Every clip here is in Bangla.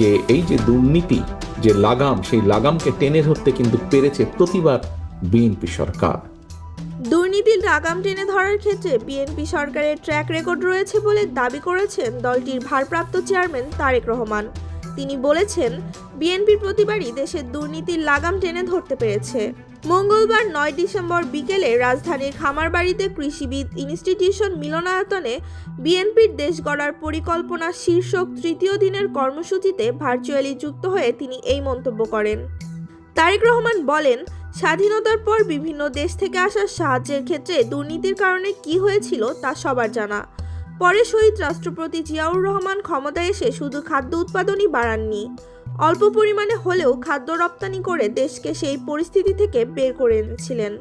যে এই যে দুর্নীতি, যে লাগাম, সেই লাগামকে টেনে ধরতে কিন্তু পেরেছে প্রতিবার বিএনপি সরকার। দুর্নীতির লাগাম টেনে ধরার ক্ষেত্রে বিএনপি সরকারের ট্র্যাক রেকর্ড রয়েছে বলে দাবি করেছেন দলটির ভারপ্রাপ্ত চেয়ারম্যান তারেক রহমান। তিনি বলেছেন, বিএনপির প্রতিবারই দেশের দুর্নীতির লাগাম টেনে ধরতে পেরেছে। মঙ্গলবার নয় ডিসেম্বর বিকেলে রাজধানীর খামারবাড়িতে কৃষিবিদ ইনস্টিটিউশন মিলনায়তনে বিএনপির দেশ গড়ার পরিকল্পনা শীর্ষক তৃতীয় দিনের কর্মসূচিতে ভার্চুয়ালি যুক্ত হয়ে তিনি এই মন্তব্য করেন। তারেক রহমান বলেন, স্বাধীনতার পর বিভিন্ন দেশ থেকে আসা সাহায্যের ক্ষেত্রে দুর্নীতির কারণে কি হয়েছিল তা সবার জানা। পরে শহীদ রাষ্ট্রপতি জিয়াউর রহমান ক্ষমতায় এসে শুধু খাদ্য উৎপাদনই বাড়াননি, অল্প পরিমাণে হলেও খাদ্য রপ্তানি করে দেশকে সেই পরিস্থিতি থেকে বের করে এনেছিলেন।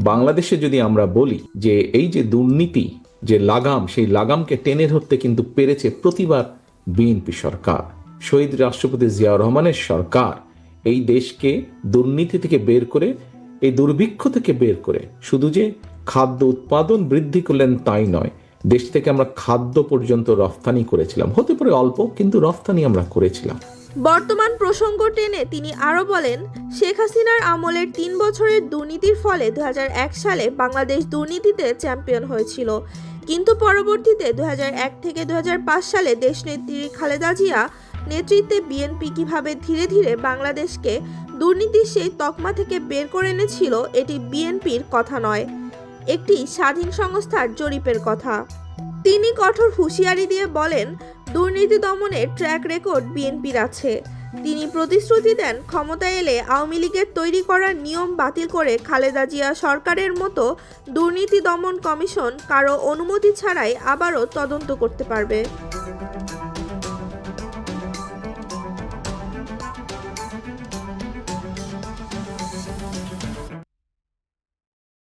বাংলাদেশে যদি আমরা বলি যে এই যে দুর্নীতি, যে লাগাম, সেই লাগামকে টেনে ধরতে কিন্তু পেরেছে প্রতিবার বিএনপি সরকার, শহীদ রাষ্ট্রপতি জিয়াউর রহমানের সরকার, এই দেশকে দুর্নীতি থেকে বের করে, এই দুর্ভিক্ষ থেকে বের করে। শুধু যে খাদ্য উৎপাদন বৃদ্ধি করলেন তাই নয় দেশ থেকে আমরা খাদ্য পর্যন্ত রফতানি করেছিলাম। হতে পারে অল্প, কিন্তু রফতানি আমরা করেছিলাম। বর্তমান প্রসঙ্গ টেনে তিনি আরও বলেন, শেখ হাসিনার আমলের তিন বছরের দুর্নীতির ফলে দু হাজার এক সালে বাংলাদেশ দুর্নীতিতে চ্যাম্পিয়ন হয়েছিল। কিন্তু পরবর্তীতে দু হাজার এক থেকে দু হাজার পাঁচ সালে দেশনেত্রী খালেদা জিয়া নেতৃত্বে বিএনপি কীভাবে ধীরে ধীরে বাংলাদেশকে দুর্নীতির সেই তকমা থেকে বের করে এনেছিল, এটি বিএনপির কথা নয়। একটি স্বাধীন সংস্থার জরিপের কথা। তিনি কঠোর হুঁশিয়ারি দিয়ে বলেন, দুর্নীতি দমনের ট্র্যাক রেকর্ড বিএনপির আছে। তিনি প্রতিশ্রুতি দেন, ক্ষমতায় এলে আওয়ামী লীগের তৈরি করা নিয়ম বাতিল করে খালেদা জিয়া সরকারের মতো দুর্নীতি দমন কমিশন কারও অনুমতি ছাড়াই আবারও তদন্ত করতে পারবে।